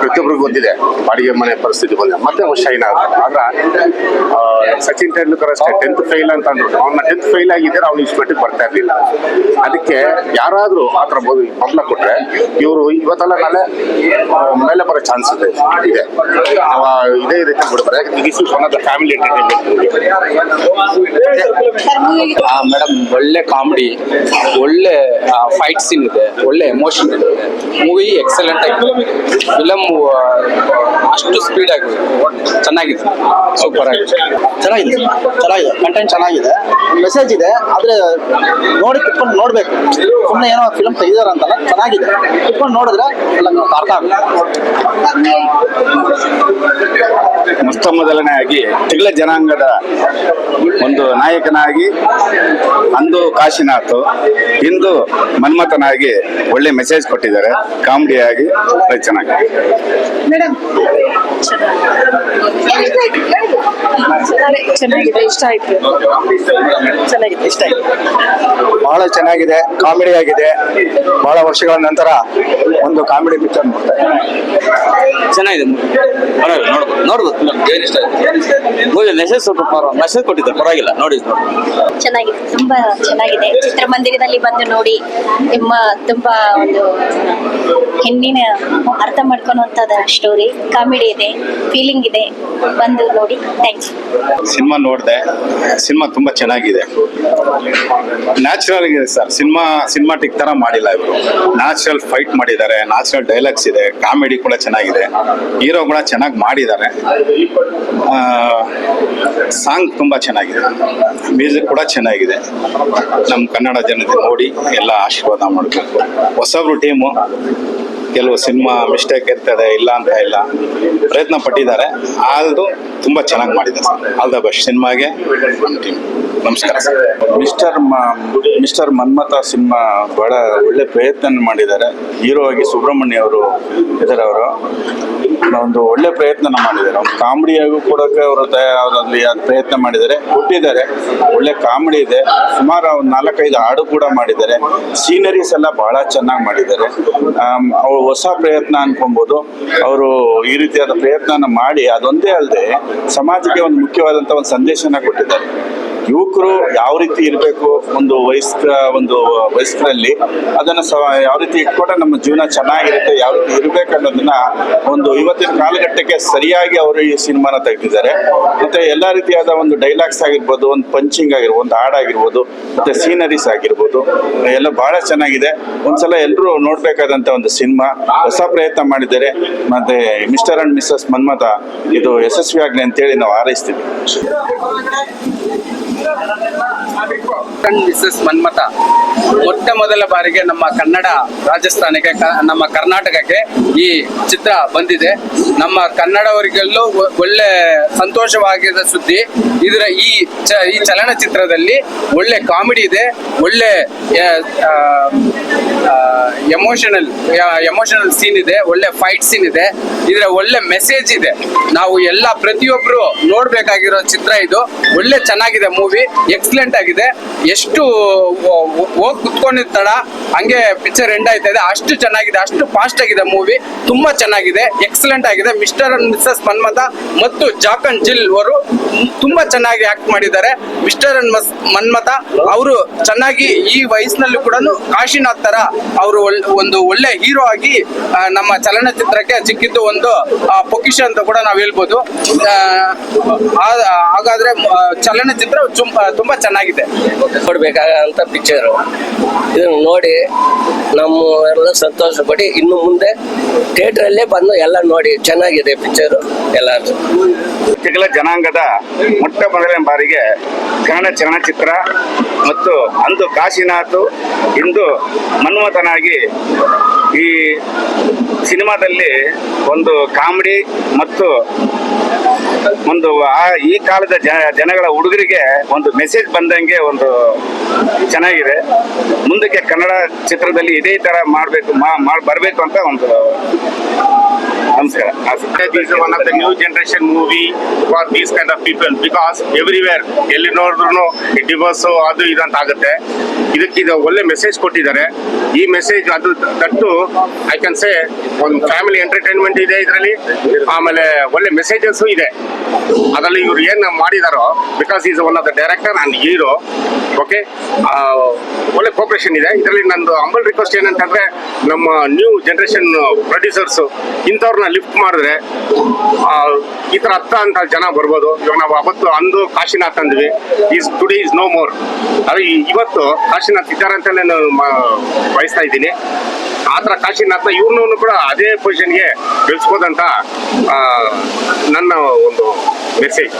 ಪ್ರತಿಯೊಬ್ಬರಿಗೂ ಗೊತ್ತಿದೆ ಬಾಡಿಗೆ ಮನೆ ಪರಿಸ್ಥಿತಿ ಬಂದಿದೆ. ಮತ್ತೆ ಶೈನ್ ಆಗ ಆದ್ರೆ ಸಚಿನ್ ತೆಂಡೂಲ್ಕರ್ ಅಷ್ಟೇ ಟೆಂತ್ ಫೇಲ್ ಅಂತ ಅಂದ್ರು. ಅವ್ನ ಟೆಂತ್ ಫೇಲ್ ಆಗಿದ್ದರೆ, ಅವ್ನು ಇಷ್ಟು ಮಟ್ಟಿಗೆ ಬರ್ತಾ ಇರಲಿಲ್ಲ. ಅದಕ್ಕೆ ಯಾರಾದರೂ ಆ ಥರ ಮೊದಲ ಕೊಟ್ಟರೆ ಇವರು ಇವತ್ತೆಲ್ಲ ನಾಳೆ ಮೇಲೆ ಬರೋ ಚಾನ್ಸ್ ಇದೆ. ಇದೆ. ಇದೇ ರೀತಿ ಬಿಡ್ತಾರೆ. This is one of the family madam ಒಳ್ಳೆ ಕಾಮಿಡಿ ಒಳ್ಳೆ ಫೈಟ್ ಸೀನ್ ಇದೆ ಒಳ್ಳೆ ಎಮೋಷನ್ ಇದೆ. ಮೂವಿ ಎಕ್ಸಲೆಂಟ್ ಆಗಿದೆ. ಫಿಲಮ್ ಅಷ್ಟು ಸ್ಪೀಡ್ ಆಗಿದೆ. ಚೆನ್ನಾಗಿದೆ. ಸೂಪರ್ ಆಗಿದೆ. ಚೆನ್ನಾಗಿದೆ. ಚೆನ್ನಾಗಿದೆ. ಕಂಟೆಂಟ್ ಚೆನ್ನಾಗಿದೆ. ಮೆಸೇಜ್ ಇದೆ ಆದ್ರೆ ನೋಡಿ ಕುತ್ಕೊಂಡು ನೋಡ್ಬೇಕು. ಸುಮ್ಮನೆ ಏನೋ ಫಿಲಮ್ ತೆಗಿದಾರ ಅಂತಲ್ಲ ಚೆನ್ನಾಗಿದೆ. ಕುತ್ಕೊಂಡು ನೋಡಿದ್ರೆ ಎಲ್ಲ ಅರ್ಥ ಆಗಲ್ಲ ಮೊತ್ತ ಆಗಿ ತಿಗಳ ಜನಾಂಗದ ಒಂದು ನಾಯಕನಾಗಿ ಅಂದು ಕಾಶಿನಾಥ್ ಇಂದು ಮನ್ಮಥನಾಗಿ ಒಳ್ಳೆ ಮೆಸೇಜ್ ಕೊಟ್ಟಿದ್ದಾರೆ. ಕಾಮಿಡಿ ಆಗಿ ಚೆನ್ನಾಗಿ. ಚೆನ್ನಾಗಿದೆ. ಇಷ್ಟ ಆಯ್ತು. ಚೆನ್ನಾಗಿದೆ. ಇಷ್ಟ ಆಯ್ತು. ಬಹಳ ಚೆನ್ನಾಗಿದೆ ಕಾಮಿಡಿ ಆಗಿದೆ. ಬಹಳ ವರ್ಷಗಳ ನಂತರ ಒಂದು ಕಾಮಿಡಿ ಪಿಕ್ಚರ್ ನೋಡ್ತಾ ಚೆನ್ನಾಗಿದೆ. ನೋಡ್ಬೋದು ಮೆಸೇಜ್ ಸ್ವಲ್ಪ ಮೆಸೇಜ್ ಕೊಟ್ಟಿದ್ದಾರೆ ಪರವಾಗಿಲ್ಲ ನೋಡಿ. ಚೆನ್ನಾಗಿದೆ ತುಂಬಾ ಚೆನ್ನಾಗಿದೆ. ಚಿತ್ರಮಂದಿರದಲ್ಲಿ ಬಂದು ನೋಡಿ ನಿಮ್ಮ ತುಂಬಾ ಒಂದು ಹೆಣ್ಣಿನ ಅರ್ಥ ಮಾಡ್ಕೊಳುವಂತದ ಸ್ಟೋರಿ ಕಾಮಿಡಿ ಇದೆ ಫೀಲಿಂಗ್ ಇದೆ. ಬಂದು ನೋಡಿ ಥ್ಯಾಂಕ್ಸ್ ಸಿನಿಮಾ ನೋಡಿದೆ ಸಿನಿಮಾ ತುಂಬಾ ಚೆನ್ನಾಗಿದೆ. ನ್ಯಾಚುರಲ್ ಸರ್ ಸಿನಿಮಾ ಸಿನಿಮಾಟಿಕ್ ತರ ಮಾಡಿಲ್ಲ ಇವರು. ನ್ಯಾಚುರಲ್ ಫೈಟ್ ಮಾಡಿದ್ದಾರೆ ನ್ಯಾಚುರಲ್ ಡೈಲಾಗ್ಸ್ ಇದೆ ಕಾಮಿಡಿ ಕೂಡ ಚೆನ್ನಾಗಿದೆ. ಹೀರೋ ಕೂಡ ಚೆನ್ನಾಗಿ ಮಾಡಿದ್ದಾರೆ. ಸಾಂಗ್ ತುಂಬಾ ಚೆನ್ನಾಗಿದೆ. ಮ್ಯೂಸಿಕ್ ಕೂಡ ಚೆನ್ನಾಗಿದೆ. ನಮ್ಮ ಕನ್ನಡ ಜನತೆ ನೋಡಿ, ಎಲ್ಲ ಆಶೀರ್ವಾದ ಮಾಡಬೇಕು. ಹೊಸಬ್ರು ಟೀಮು ಕೆಲವು ಸಿನಿಮಾ ಮಿಸ್ಟೇಕ್ ಇರ್ತದೆ, ಇಲ್ಲ ಅಂತ ಇಲ್ಲ, ಪ್ರಯತ್ನ ಪಟ್ಟಿದ್ದಾರೆ. ಆಲ್ದು ತುಂಬಾ ಚೆನ್ನಾಗಿ ಮಾಡಿದ್ದಾರೆ ಸರ್. ಆಲ್ ದ ಬೆಸ್ಟ್ ಸಿನಿಮಾಗೆ ನಮಸ್ಕಾರ sir. Mister mister Manmatha cinema ಬಹಳ ಒಳ್ಳೆ ಪ್ರಯತ್ನ ಮಾಡಿದ್ದಾರೆ. ಹೀರೋ ಆಗಿ ಸುಬ್ರಹ್ಮಣ್ಯ ಅವರು ಇದರವರು ಒಂದು ಒಳ್ಳೆ ಪ್ರಯತ್ನ ಮಾಡಿದ್ದಾರೆ. ಒಂದು ಕಾಮಿಡಿಯಾಗೂ ಕೊಡೋಕೆ ಅವರು ಅವರಲ್ಲಿ ಪ್ರಯತ್ನ ಮಾಡಿದ್ದಾರೆ. ಕೊಟ್ಟಿದ್ದಾರೆ ಒಳ್ಳೆ ಕಾಮಿಡಿ ಇದೆ. ಸುಮಾರು ಒಂದು ನಾಲ್ಕೈದು ಹಾಡು ಕೂಡ ಮಾಡಿದ್ದಾರೆ. ಸೀನರೀಸ್ ಎಲ್ಲ ಬಹಳ ಚೆನ್ನಾಗಿ ಮಾಡಿದ್ದಾರೆ. ಅವ್ರು ಹೊಸ ಪ್ರಯತ್ನ ಅನ್ಕೊಬೋದು. ಅವರು ಈ ರೀತಿಯಾದ ಪ್ರಯತ್ನ ಮಾಡಿ ಅದೊಂದೇ ಅಲ್ಲದೆ ಸಮಾಜಕ್ಕೆ ಒಂದು ಮುಖ್ಯವಾದಂಥ ಒಂದು ಸಂದೇಶನ ಕೊಟ್ಟಿದ್ದಾರೆ. ಯುವಕರು ಯಾವ ರೀತಿ ಇರಬೇಕು ಒಂದು ವಯಸ್ಕ, ಒಂದು ವಯಸ್ಕರಲ್ಲಿ, ಅದನ್ನು ಯಾವ ರೀತಿ ಇಟ್ಕೊಂಡ್ರೆ ನಮ್ಮ ಜೀವನ ಚೆನ್ನಾಗಿರುತ್ತೆ, ಯಾವ ರೀತಿ ಇರಬೇಕು ಅನ್ನೋದನ್ನ ಒಂದು ಇವತ್ತಿನ ಕಾಲಘಟ್ಟಕ್ಕೆ ಸರಿಯಾಗಿ ಅವರು ಈ ಸಿನಿಮಾನ ತೆಗೆದಿದ್ದಾರೆ. ಮತ್ತೆ ಎಲ್ಲ ರೀತಿಯಾದ ಒಂದು ಡೈಲಾಗ್ಸ್ ಆಗಿರ್ಬೋದು, ಒಂದು ಪಂಚಿಂಗ್ ಆಗಿರ್ಬೋದು, ಒಂದು ಹಾಡಾಗಿರ್ಬೋದು ಮತ್ತೆ ಸೀನರೀಸ್ ಆಗಿರ್ಬೋದು, ಎಲ್ಲ ಬಹಳ ಚೆನ್ನಾಗಿದೆ. ಒಂದ್ಸಲ ಎಲ್ಲರೂ ನೋಡ್ಬೇಕಾದಂತ ಒಂದು ಸಿನಿಮಾ. ಹೊಸ ಪ್ರಯತ್ನ ಮಾಡಿದ್ದಾರೆ. ಮತ್ತೆ ಮಿಸ್ಟರ್ ಅಂಡ್ ಮಿಸ್ಸಸ್ ಮನ್ಮಥ, ಇದು ಯಶಸ್ವಿ ಆಗ್ಲಿ ಅಂತೇಳಿ ನಾವು ಹಾರೈಸ್ತೀವಿ. ಮಿಸಸ್ ಮನ್ಮತ ಮೊಟ್ಟ ಮೊದಲ ಬಾರಿಗೆ ನಮ್ಮ ಕನ್ನಡ ರಾಜಸ್ಥಾನಕ್ಕೆ ನಮ್ಮ ಕರ್ನಾಟಕಕ್ಕೆ ಈ ಚಿತ್ರ ಬಂದಿದೆ. ನಮ್ಮ ಕನ್ನಡವರಿಗೆಲ್ಲೂ ಒಳ್ಳೆ ಸಂತೋಷವಾಗಿದ್ದ ಸುದ್ದಿ. ಇದರ ಈ ಈ ಚಲನಚಿತ್ರದಲ್ಲಿ ಒಳ್ಳೆ ಕಾಮಿಡಿ ಇದೆ, ಒಳ್ಳೆ ಎಮೋಷನಲ್ ಎಮೋಷನಲ್ ಸೀನ್ ಇದೆ, ಒಳ್ಳೆ ಫೈಟ್ ಸೀನ್ ಇದೆ. ಇದರ ಒಳ್ಳೆ ಮೆಸೇಜ್ ಇದೆ. ನಾವು ಎಲ್ಲ ಪ್ರತಿಯೊಬ್ಬರು ನೋಡ್ಬೇಕಾಗಿರೋ ಚಿತ್ರ ಇದು. ಒಳ್ಳೆ ಚೆನ್ನಾಗಿದೆ ಮೂವಿ. ಎಕ್ಸಲೆಂಟ್ ಆಗಿದೆ. ಎಷ್ಟು ಹೋಗಿ ಕುತ್ಕೊಂಡಿದ್ ತಡ ಹಂಗೆ ಪಿಕ್ಚರ್ ಎಂಡ್ ಆಯ್ತಾ ಇದೆ. ಅಷ್ಟು ಚೆನ್ನಾಗಿದೆ ಅಷ್ಟು ಫಾಸ್ಟ್ ಆಗಿದೆ ಮೂವಿ ತುಂಬಾ ಚೆನ್ನಾಗಿದೆ. ಎಕ್ಸಲೆಂಟ್ ಆಗಿದೆ. ಮಿಸ್ಟರ್ ಅಂಡ್ ಮಿಸ್ಸಸ್ ಮನ್ಮಥ ಮತ್ತು ಜಾಕನ್ ಜಿಲ್ ಅವರು ತುಂಬಾ ಚೆನ್ನಾಗಿ ಆಕ್ಟ್ ಮಾಡಿದ್ದಾರೆ. ಮಿಸ್ಟರ್ ಅಂಡ್ ಮನ್ಮಥ ಅವರು ಚೆನ್ನಾಗಿ ಈ ವಯಸ್ಸಿನಲ್ಲಿ ಕೂಡ ಕಾಶಿನಾಥ್ ತರ ಅವರು ಒಂದು ಒಳ್ಳೆ ಹೀರೋ ಆಗಿ ನಮ್ಮ ಚಲನಚಿತ್ರಕ್ಕೆ ಸಿಕ್ಕಿದ್ದು ಒಂದು ಆ, ಅಂತ ಕೂಡ ನಾವು ಹೇಳ್ಬೋದು. ಹಾಗಾದ್ರೆ ಚಲನಚಿತ್ರ ತುಂಬಾ ಚೆನ್ನಾಗಿದೆ. ನೋಡ್ಬೇಕಾಗಂತ ಪಿಕ್ಚರ್ ಇದನ್ನು ನೋಡಿ, ನಮ್ಮ ಎಲ್ಲ ಸಂತೋಷ ಪಡಿ ಇನ್ನು ಮುಂದೆ ಥಿಯೇಟ್ರಲ್ಲೇ ಬಂದು ಎಲ್ಲ ನೋಡಿ, ಚೆನ್ನಾಗಿದೆ ಪಿಕ್ಚರು ಎಲ್ಲರೂ ತಿಗಳ ಜನಾಂಗದ ಮೊಟ್ಟ ಮೊದಲನೇ ಬಾರಿಗೆ ಕನ್ನಡ ಚಲನಚಿತ್ರ ಮತ್ತು ಅಂದು ಕಾಶಿನಾಥ್ ಇಂದು ಮನ್ಮಥನಾಗಿ ಈ ಸಿನಿಮಾದಲ್ಲಿ ಒಂದು ಕಾಮಿಡಿ ಮತ್ತು ಒಂದು ಈ ಕಾಲದ ಜನಗಳ ಹುಡುಗರಿಗೆ ಒಂದು ಮೆಸೇಜ್ ಬಂದಂಗೆ ಒಂದು ಚೆನ್ನಾಗಿದೆ. ಮುಂದಕ್ಕೆ ಕನ್ನಡ ಚಿತ್ರದಲ್ಲಿ ಇದೇ ತರ ಮಾಡ್ಬೇಕು ಮಾಡಿ, ಬರಬೇಕು ಅಂತ ಒಂದು ನಮಸ್ಕಾರ. of new new movie movie for these of people? Because everywhere, ಎಲ್ಲಿ ನೋಡಿದ್ರು ಡಿವೋರ್ಸ್ ಅದು ಇದು ಅಂತ ಆಗುತ್ತೆ. ಇದಕ್ಕೆ ಇದು ಒಳ್ಳೆ ಮೆಸೇಜ್ ಕೊಟ್ಟಿದ್ದಾರೆ. ಈ ಮೆಸೇಜ್ ಅದು ತಟ್ಟು ಐ ಕ್ಯಾನ್ ಸೇ ಒಂದು ಫ್ಯಾಮಿಲಿ ಎಂಟರ್ಟೈನ್ಮೆಂಟ್ ಇದೆ ಇದರಲ್ಲಿ. ಆಮೇಲೆ ಒಳ್ಳೆ ಮೆಸೇಜಸ್ ಇದೆ. ಅದರಲ್ಲಿ ಇವ್ರು ಏನು ಮಾಡಿದಾರೋ because is one of the director and hero okay ಒಳ್ಳೆ ಕೋಪರೇಷನ್ ಇದೆ. ಇದರಲ್ಲಿ ನಂದು ಅಂಬಲ್ ರಿಕ್ವೆಸ್ಟ್ ಏನಂತಂದ್ರೆ, ನಮ್ಮ ನ್ಯೂ ಜನರೇಷನ್ ಪ್ರೊಡ್ಯೂಸರ್ಸ್ ಇಂಥವ್ರನ್ನ ಲಿಫ್ಟ್ ಮಾಡಿದ್ರೆ ಈ ತರ ಹತ್ತ ಅಂತ ಜನ ಬರ್ಬೋದು. ಇವಾಗ ನಾವು ಅವತ್ತು ಅಂದು Kashinath ಅಂದ್ವಿ. Is today is no more ಅದು ಇವತ್ತು ಕಾಶಿನಾಥ್ ಇದ್ದಾರೆ ಅಂತ ನಾನು ಬಯಸ್ತಾ ಇದ್ದೀನಿ. ಆ ಥರ ಕಾಶಿನಾಥ್ ಇವ್ರನ್ನೂ ಕೂಡ ಅದೇ ಪೊಸಿಷನ್ಗೆ ಬೆಳೆಸ್ಬೋದಂತ ನನ್ನ ಮೆಸೇಜ್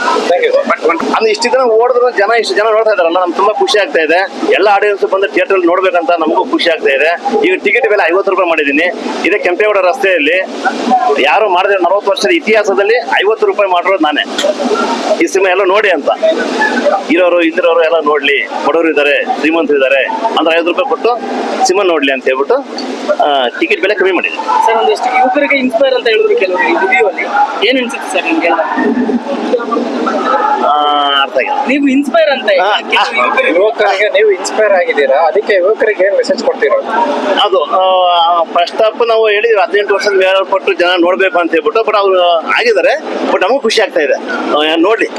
ಅಂದ್ರೆ ಇಷ್ಟು ಜನ ಓಡಿದ್ರು ಜನ ಇಷ್ಟು ಜನ ನೋಡ್ತಾ ಇದಾರಲ್ಲ ನಮ್ಗೆ ತುಂಬಾ ಖುಷಿ ಆಗ್ತಾ ಇದೆ. ಎಲ್ಲ ಆಡಿಯನ್ಸ್ ಬಂದು ಥಿಯೇಟರ್ ನೋಡ್ಬೇಕಂತ ನಮಗೂ ಖುಷಿ ಆಗ್ತಾ ಇದೆ. ಈಗ ಟಿಕೆಟ್ ಬೆಲೆ ಐವತ್ತು ರೂಪಾಯಿ ಮಾಡಿದ್ದೀನಿ. ಇದೇ ಕೆಂಪೇಗೌಡ ರಸ್ತೆಯಲ್ಲಿ ಯಾರು ಮಾಡಿದ್ರೆ ನಲವತ್ತು ವರ್ಷದ ಇತಿಹಾಸದಲ್ಲಿ ಐವತ್ತು ರೂಪಾಯಿ ಮಾಡಿರೋದು ನಾನೇ. ಈ ಸಿನಿಮಾ ಎಲ್ಲ ನೋಡಿ ಅಂತ. ಇರೋರು ಇದ್ರವರು ಎಲ್ಲ ನೋಡ್ಲಿ. ಬಡವರು ಇದ್ದಾರೆ, ಶ್ರೀಮಂತರು ಇದ್ದಾರೆ. ಅಂದ್ರೆ ಐವತ್ತು ರೂಪಾಯಿ ಕೊಟ್ಟು ಸಿನಿಮಾ ನೋಡ್ಲಿ ಅಂತ ಹೇಳ್ಬಿಟ್ಟು ಟಿಕೆಟ್ ಬೆಲೆ ಕಮ್ಮಿ ಮಾಡಿದೆ ಸರ್, ಒಂದಷ್ಟು ಯುವಕರಿಗೆ ಇನ್ಸ್ಪೈರ್ ಅಂತ ಹೇಳಿದ್ರು ಕೆಲವರು ಏನ್ ಅನ್ಸುತ್ತೆ ಸರ್ ನಿಮ್ಗೆ ಅರ್ಥ ಆಗಿಲ್ಲ. ನೀವು ಇನ್ಸ್ಪೈರ್ ಅಂತ ಯುವಕರಿಗೆ ನೀವು ಇನ್ಸ್ಪೈರ್ ಆಗಿದ್ದೀರಾ? ಅದಕ್ಕೆ ಯುವಕರಿಗೆ ಏನ್ ಮೆಸೇಜ್ ಕೊಡ್ತೀರಾ? ಅದು ಫಸ್ಟ್ ಆಫ್ ನಾವು ಹೇಳಿದ್ರು ಹದಿನೆಂಟು ವರ್ಷದ ಕೊಟ್ಟು ಜನ ನೋಡ್ಬೇಕು ಅಂತ ಹೇಳ್ಬಿಟ್ಟು ಬಟ್ ಅವ್ರು ಆಗಿದ್ದಾರೆ ಬಟ್ ನಮಗೂ ಖುಷಿ ಆಗ್ತಾ ಇದೆ. ಆ, ನೋಡ್ಲಿ.